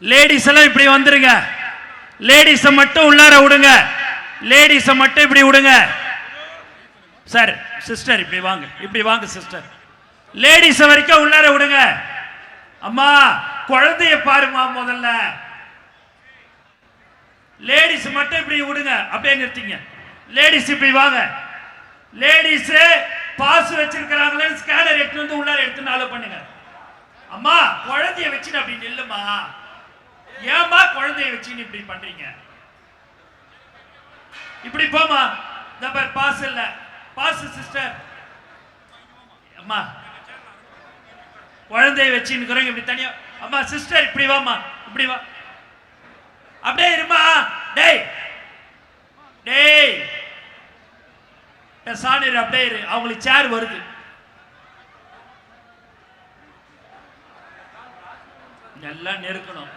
Ladies எல்லாம் இப்படி வந்துருங்க. லேடிஸை மட்டும் உள்ளார விடுங்க. லேடிஸை மட்டும் இப்படி விடுங்க. சார் சிஸ்டர் இப்படி வாங்க. இப்படி வாங்க சிஸ்டர் லேடிஸ் வரைக்கும் உள்ளார விடுங்க. அம்மா குழந்தைய பாருமா முதல்ல. லேடிஸ் மட்டும் இப்படி விடுங்க. அப்படியே நிறுத்திங்க. லேடிஸ் இப்படி வாங்க. லேடிஸ் பாஸ் வச்சிருக்கிறாங்களேன்னு ஸ்கேனர் எடுத்து வந்து உள்ளார எடுத்து நாலு பண்ணுங்க. அம்மா குழந்தைய வச்சுட்டு அப்படி நில்லுமா ஏமா குழந்தைய வச்சுன்னு இப்படி பண்றீங்க? இப்படி போமா இந்த பேர் பாஸ் இல்ல. பாஸ் சிஸ்டர் அம்மா. குழந்தைய வச்சுன்னு இப்படி தனியா அம்மா சிஸ்டர் இப்படி வாமா இப்படி வா. அப்படியே இருமா டேய். டேய். சாணியர் அப்படியே இரு. அவங்களுக்கு சேர் வருது. எல்லாம் நெருக்கணும்.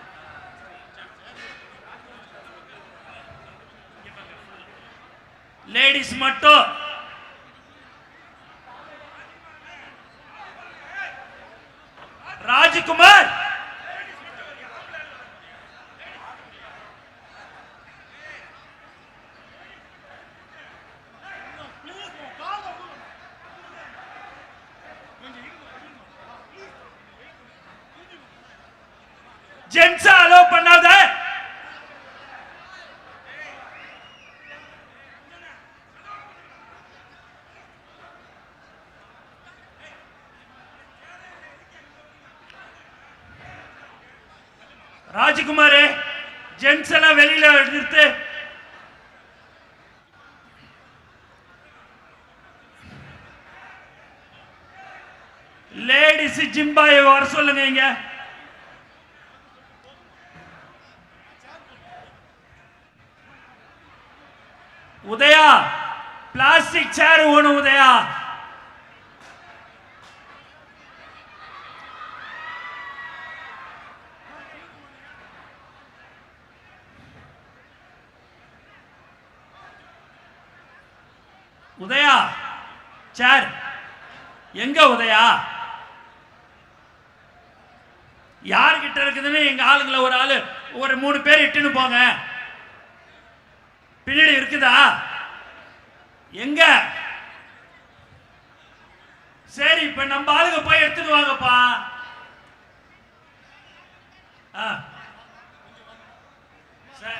லேடிஸ் மட்டும் ராஜ்குமார் ஜென்ஸா அலோ பண்ணாத ராஜ்குமார் ஜென்ஸ் எல்லாம் வெளியில நிறுத்து. லேடிஸ் ஜிம்பாய் வர சொல்லுங்க இங்க. உதயா பிளாஸ்டிக் சேர் ஒன்று உதயா. உதயா சார் எங்க உதயா? யார்கிட்ட இருக்குதுன்னு எங்க ஆளுங்கள ஒரு ஆளு ஒரு மூணு பேர் இட்டுன்னு போங்க. பின்னாடி இருக்குதா? எங்க? சரி இப்ப நம்ம ஆளுங்க போய் எடுத்துட்டு வாங்கப்பா. ஆ. சரி.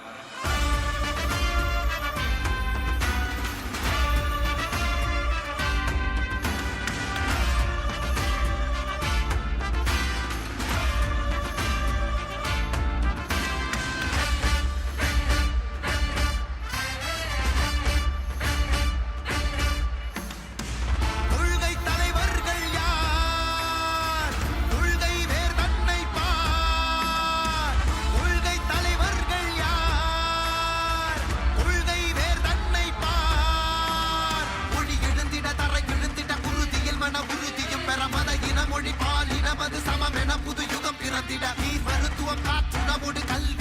வாழ்ந்திட நீர் மருத்துவம் காற்றுணவோடு கல்வி